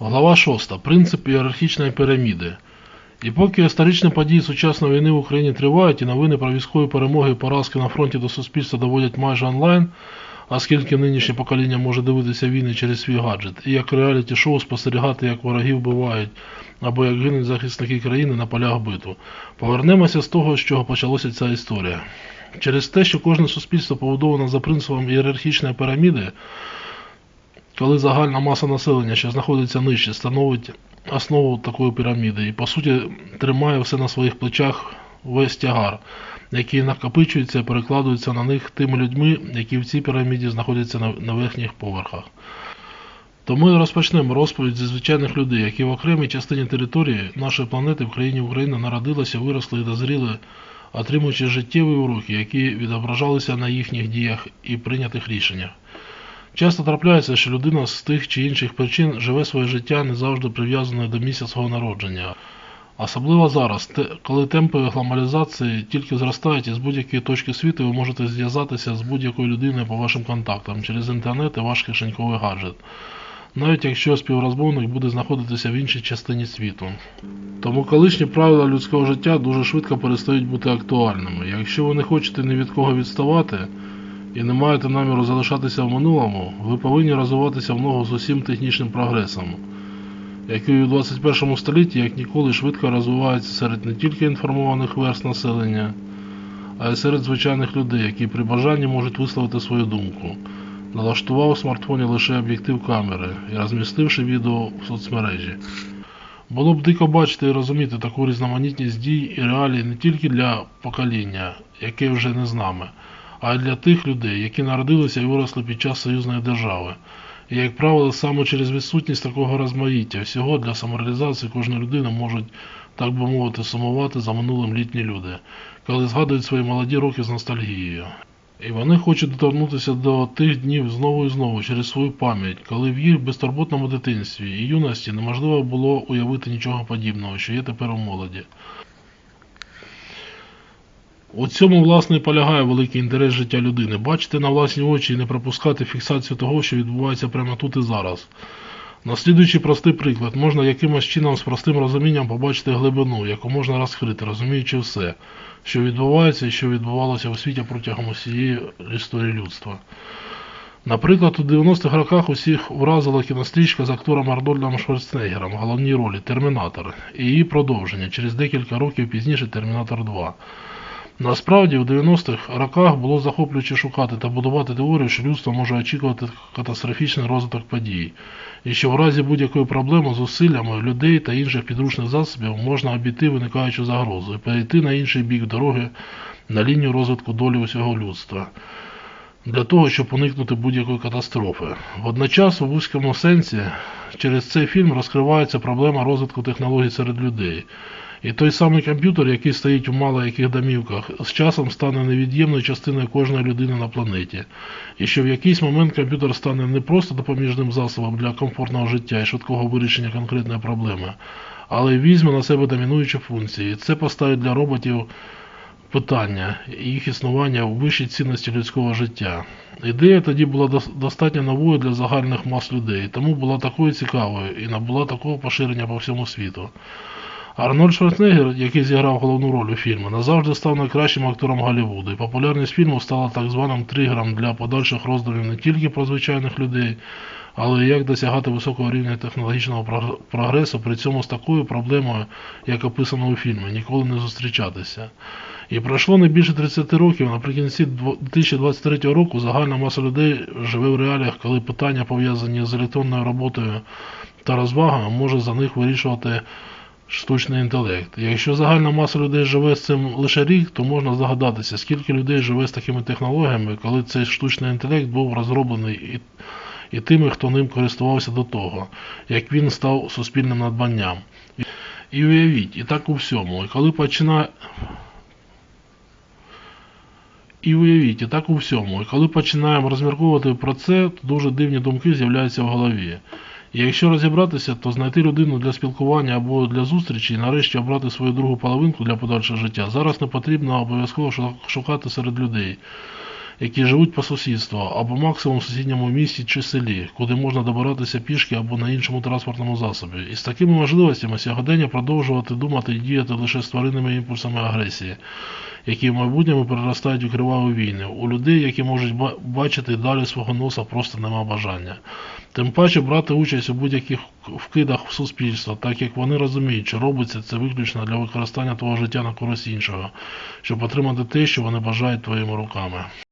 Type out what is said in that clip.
Глава 6. Принцип ієрархічної піраміди. І поки історичні події сучасної війни в Україні тривають і новини про військові перемоги і поразки на фронті до суспільства доводять майже онлайн, оскільки нинішнє покоління може дивитися війни через свій гаджет, і як реаліті шоу спостерігати, як ворогів вбивають або як гинуть захисники країни на полях биту. Повернемося з того, з чого почалася ця історія. Через те, що кожне суспільство побудовано за принципом ієрархічної піраміди, коли загальна маса населення, що знаходиться нижче, становить основу такої піраміди і, по суті, тримає все на своїх плечах весь тягар, який накопичується і перекладується на них тими людьми, які в цій піраміді знаходяться на, верхніх поверхах. Тому і розпочнемо розповідь зі звичайних людей, які в окремій частині території нашої планети в країні Україна народилися, виросли і дозріли, отримуючи життєві уроки, які відображалися на їхніх діях і прийнятих рішеннях. Часто трапляється, що людина з тих чи інших причин живе своє життя не завжди прив'язаною до місця свого народження. Особливо зараз, коли темпи глобалізації тільки зростають і з будь-якої точки світу ви можете зв'язатися з будь-якою людиною по вашим контактам через інтернет і ваш кишеньковий гаджет, навіть якщо співрозмовник буде знаходитися в іншій частині світу. Тому колишні правила людського життя дуже швидко перестають бути актуальними. Якщо ви не хочете ні від кого відставати, і не маєте наміру залишатися в минулому, ви повинні розвиватися в ногу з усім технічним прогресом, який у 21 столітті як ніколи швидко розвивається серед не тільки інформованих верст населення, а й серед звичайних людей, які при бажанні можуть висловити свою думку, налаштував у смартфоні лише об'єктив камери і розмістивши відео в соцмережі. Було б дико бачити і розуміти таку різноманітність дій і реалій не тільки для покоління, яке вже не з нами, а для тих людей, які народилися і виросли під час союзної держави. І, як правило, саме через відсутність такого розмаїття всього для самореалізації кожної людини можуть, так би мовити, сумувати за минулим літні люди, коли згадують свої молоді роки з ностальгією. І вони хочуть доторкнутися до тих днів знову і знову через свою пам'ять, коли в їх безтурботному дитинстві і юності неможливо було уявити нічого подібного, що є тепер у молоді. У цьому, власне, і полягає великий інтерес життя людини. Бачити на власні очі і не пропускати фіксацію того, що відбувається прямо тут і зараз. Наслідуючи простий приклад, можна якимось чином з простим розумінням побачити глибину, яку можна розкрити, розуміючи все, що відбувається і що відбувалося у світі протягом усієї історії людства. Наприклад, у 90-х роках усіх вразила кінострічка з актором Арнольдом Шварценеггером в головній ролі Термінатор і її продовження через декілька років пізніше Термінатор 2. Насправді, у 90-х роках було захоплююче шукати та будувати теорію, що людство може очікувати катастрофічний розвиток подій, і що в разі будь-якої проблеми з зусиллями людей та інших підручних засобів можна обійти виникаючу загрозу і перейти на інший бік дороги на лінію розвитку долі усього людства. Для того, щоб уникнути будь-якої катастрофи. Водночас, у вузькому сенсі, через цей фільм розкривається проблема розвитку технологій серед людей. І той самий комп'ютер, який стоїть у мало яких домівках, з часом стане невід'ємною частиною кожної людини на планеті. І що в якийсь момент комп'ютер стане не просто допоміжним засобом для комфортного життя і швидкого вирішення конкретної проблеми, але візьме на себе домінуючі функції. І це поставить для роботів питання їх існування у вищій цінності людського життя. Ідея тоді була достатньо новою для загальних мас людей, тому була такою цікавою і набула такого поширення по всьому світу. Арнольд Шварценеггер, який зіграв головну роль у фільмі, назавжди став найкращим актором Голлівуду, і популярність фільму стала так званим тригером для подальших роздумів не тільки про звичайних людей, але й як досягати високого рівня технологічного прогресу, при цьому з такою проблемою, як описано у фільмі, ніколи не зустрічатися. І пройшло не більше 30 років, наприкінці 2023 року загальна маса людей живе в реаліях, коли питання, пов'язані з електронною роботою та розвагами, може за них вирішувати штучний інтелект. Якщо загальна маса людей живе з цим лише рік, то можна здогадатися, скільки людей живе з такими технологіями, коли цей штучний інтелект був розроблений і, і тими, хто ним користувався до того, як він став суспільним надбанням. І уявіть, і так у всьому. І коли починає. І уявіть, і так у всьому. І коли починаємо розмірковувати про це, то дуже дивні думки з'являються в голові. Якщо розібратися, то знайти людину для спілкування або для зустрічі і нарешті обрати свою другу половинку для подальшого життя зараз не потрібно обов'язково шу- шукати серед людей. Які живуть по сусідству або максимум в сусідньому місті чи селі, куди можна добиратися пішки або на іншому транспортному засобі. І з такими можливостями сьогодення продовжувати думати і діяти лише з тваринними імпульсами агресії, які в майбутньому переростають у криваві війни. У людей, які можуть ба- бачити далі свого носа, просто нема бажання. Тим паче брати участь у будь-яких вкидах в суспільство, так як вони розуміють, що робиться це виключно для використання твого життя на користь іншого, щоб отримати те, що вони бажають твоїми руками.